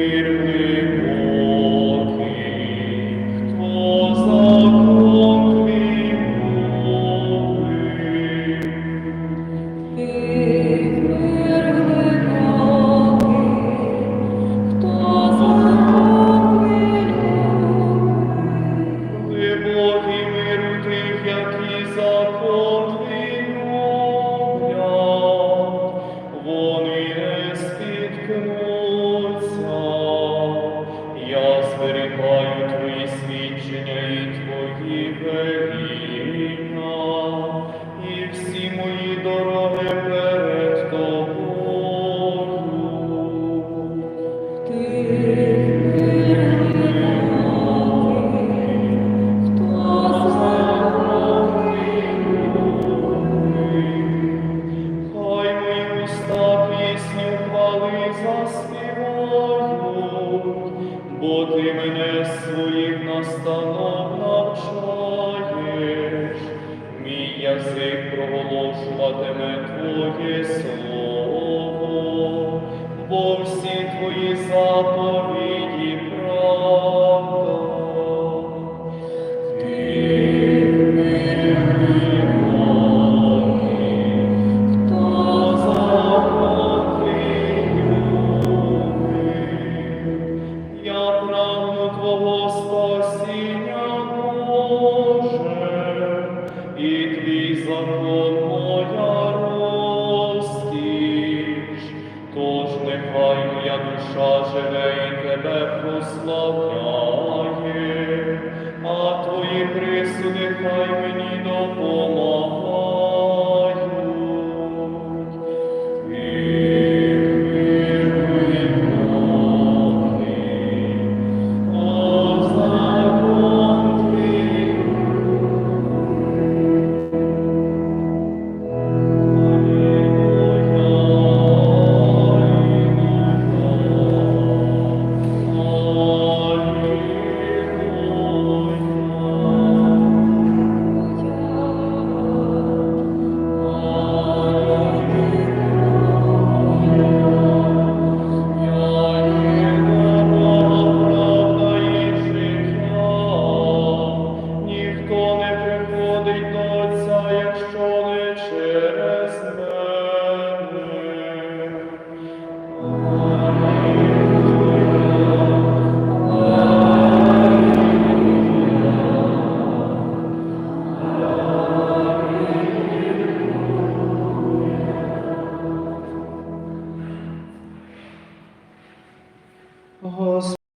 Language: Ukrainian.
Spirit. Своїх настанов навчаєш, мій язик проголошуватиме Твоє слово, бо всі Твої заповіді закон моя розкіш. Тож нехай моя душа живе і Тебе прославляє, а Твої присуди хай мені